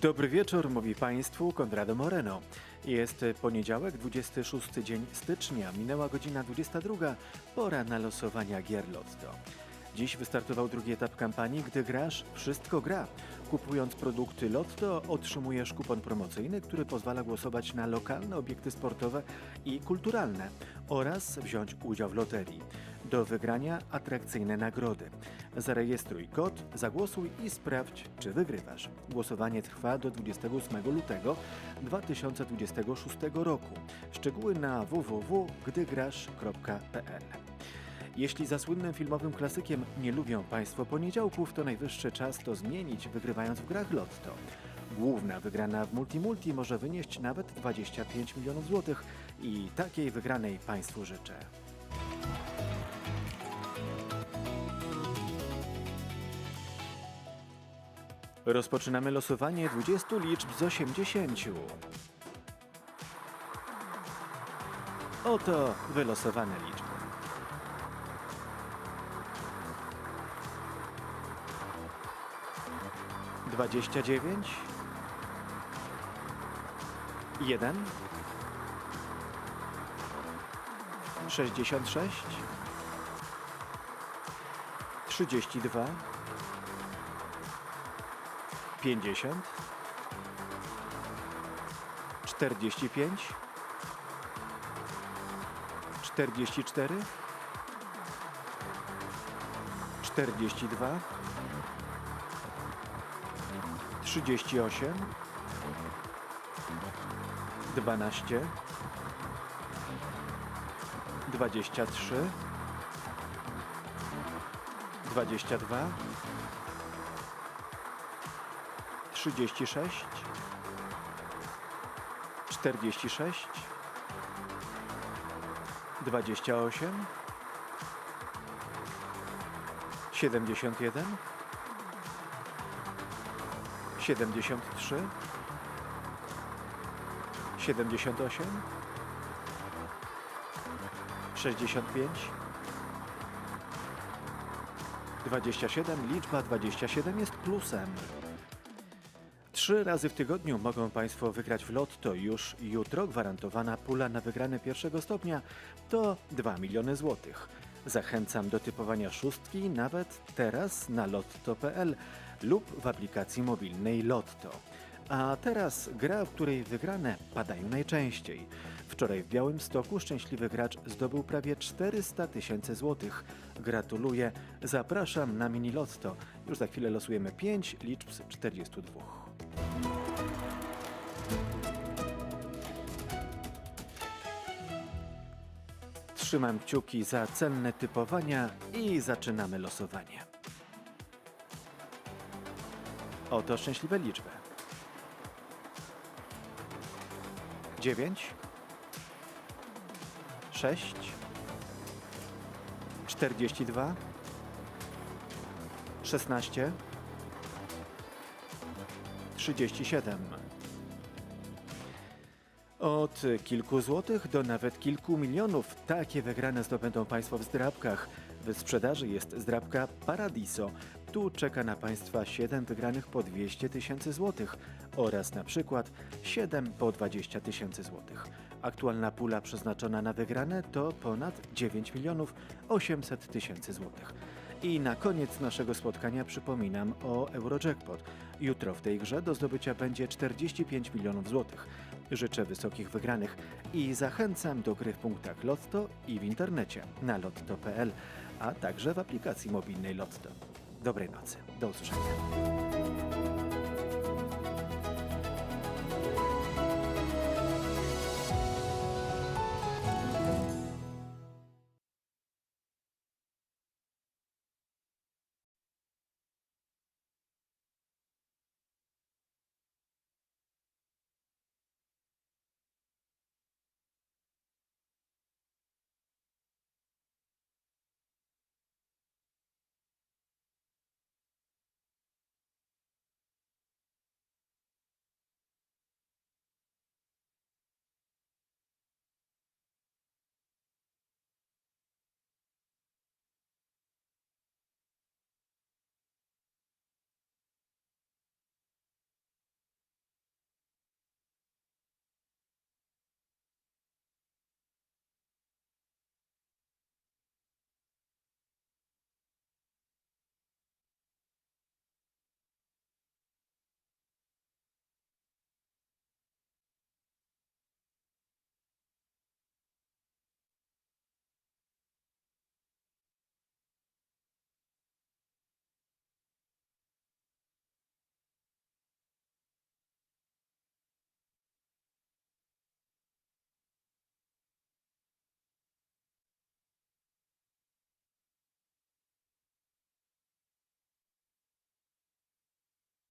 Dobry wieczór, mówi Państwu Konrado Moreno. Jest poniedziałek, 26 dzień stycznia, minęła godzina 22, pora na losowania gier Lotto. Dziś wystartował drugi etap kampanii Gdy grasz, wszystko gra. Kupując produkty Lotto otrzymujesz kupon promocyjny, który pozwala głosować na lokalne obiekty sportowe i kulturalne oraz wziąć udział w loterii. Do wygrania atrakcyjne nagrody. Zarejestruj kod, zagłosuj i sprawdź, czy wygrywasz. Głosowanie trwa do 28 lutego 2026 roku. Szczegóły na www.gdygrasz.pl jeśli za słynnym filmowym klasykiem nie lubią Państwo poniedziałków, to najwyższy czas to zmienić, wygrywając w grach Lotto. Główna wygrana w Multimulti może wynieść nawet 25 milionów złotych i takiej wygranej Państwu życzę. Rozpoczynamy losowanie 20 liczb z 80. Oto wylosowane liczby. Dwadzieścia dziewięć, jeden, sześćdziesiąt sześć, trzydzieści dwa, pięćdziesiąt, czterdzieści pięć, czterdzieści cztery, czterdzieści dwa. 38 12 23 22 36 46 28 71 73 78 65 27 liczba 27 jest plusem. Trzy razy w tygodniu mogą Państwo wygrać w lotto. Już jutro gwarantowana pula na wygrane pierwszego stopnia to 2 miliony złotych. Zachęcam do typowania szóstki nawet teraz na lotto.pl lub w aplikacji mobilnej Lotto. A teraz gra, w której wygrane padają najczęściej. Wczoraj w Białym Stoku szczęśliwy gracz zdobył prawie 400 tysięcy złotych. Gratuluję, zapraszam na mini Lotto. Już za chwilę losujemy 5 liczb z 42. Trzymam kciuki za cenne typowania i zaczynamy losowanie. Oto szczęśliwe liczby. 9 6 42 16 37 Od kilku złotych do nawet kilku milionów takie wygrane zdobędą Państwo w zdrabkach. W sprzedaży jest zdrabka Paradiso. Tu czeka na Państwa 7 wygranych po 200 tysięcy złotych oraz na przykład 7 po 20 tysięcy złotych. Aktualna pula przeznaczona na wygrane to ponad 9 milionów 800 tysięcy złotych. I na koniec naszego spotkania przypominam o Eurojackpot. Jutro w tej grze do zdobycia będzie 45 milionów złotych. Życzę wysokich wygranych i zachęcam do gry w punktach Lotto i w internecie na lotto.pl, a także w aplikacji mobilnej Lotto. Dobrej nocy. Do usłyszenia.